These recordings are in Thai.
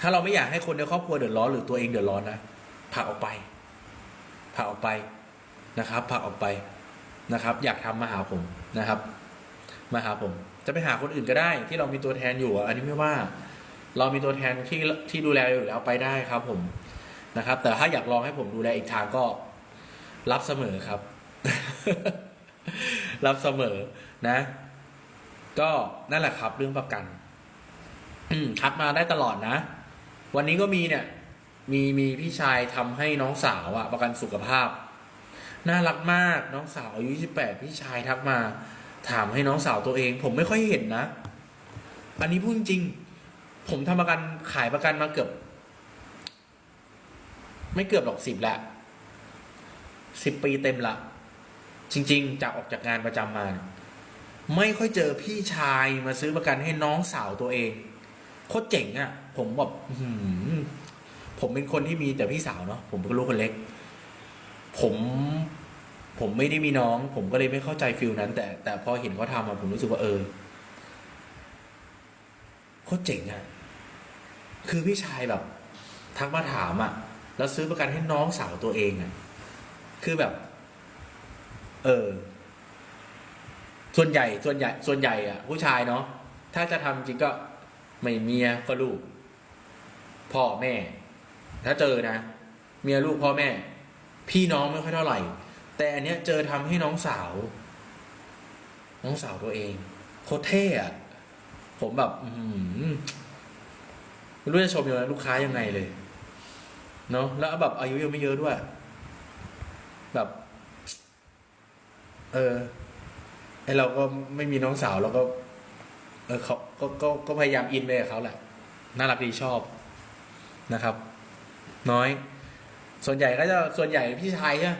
ถ้าเราไม่อยากให้คนในครอบครัวเดือดร้อนหรือตัวเองเดือดร้อนนะผลักออกไปผลักออกไปนะครับผลักออกไปนะครับ อยากทำมาหาผมนะครับ มาหาผม จะไปหาคนอื่นก็ได้ ที่เรามีตัวแทนอยู่ อันนี้ไม่ว่า เรามีตัวแทนที่ที่ดูแลอยู่แล้วไปได้ครับ ผมนะครับ แต่ถ้าอยากลองให้ผมดูแลอีกทางก็รับเสมอครับ รับเสมอนะ ก็นั่นแหละครับ เรื่องประกันอืมทักมาได้ตลอดนะ วันนี้ก็มีเนี่ย มีมีพี่ชายทำให้น้องสาวอะประกันสุขภาพ น่ารักมากน้องสาวอายุ28พี่ชายทักมา ถามให้น้องสาวตัวเอง ผมไม่ค่อยเห็นนะ อันนี้พูดจริง ผมทำประกันขายประกันมาเกือบ ไม่เกือบหรอกสิบละสิบปีเต็มละ จริง ๆจากออกจากงานประจำมา ไม่ค่อยเจอพี่ชายมาซื้อประกันให้น้องสาวตัวเอง โคตรเจ๋งอะ่ะ ผมแบบผมเป็นคนที่มีแต่พี่สาวเนาะผมเป็นลูกคนเล็ก ผมผมไม่ได้มีน้อง ผมก็เลยไม่เข้าใจฟิลนั้น แต่แต่พอเห็นเขาทำอะผมรู้สึกว่าเออโคตรเจ๋งอะ่ะคือพี่ชายแบบ ทักมาถามอะ่ะ แล้วซื้อประกันให้น้องสาวตัวเองอะ่ะ คือแบบ เออ ส่วนใหญ่ส่วนใหญ่ ส่วนใหญ่อะ ผู้ชายเนาะถ้าจะทำจริงก็ ไม่เมียก็ลูก พ่อแม่ ถ้าเจอนะ เมียลูกพ่อแม่ พี่น้องไม่ค่อยเท่าไหร่ แต่อันเนี้ยเจอทำให้น้องสาว น้องสาวตัวเอง โคตรเท่อะผมแบบ อืไม่รู้จะชมยังไงลูกค้ายังไงเลย เนาะแล้วแบบอายุยังไม่เยอะด้วย แบบ เออไอเราก็ไม่มีน้องสาวเราก็ เออเขาก็ก็ก็พยายามอินไปกับเขาแหละน่ารักดีชอบนะครับ น้อย ส่วนใหญ่ก็จะส่วนใหญ่พี่ชายใช่ไหม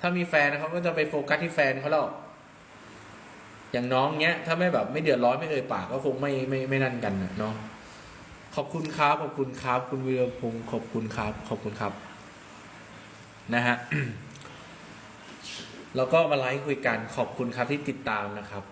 ถ้ามีแฟนเขาก็จะไปโฟกัสที่แฟนเขาแล้วอย่างน้องเนี้ย ถ้าไม่แบบไม่เดือดร้อนไม่เอ่ยปากก็คงไม่ไม่ไม่นั่นกันนะเนาะขอบคุณครับขอบคุณครับ คุณวีรพงศ์ขอบคุณครับ ขอบคุณครับ นะฮะแล้วก็มาไลฟ์คุยกันขอบคุณครับที่ติดตามนะครับ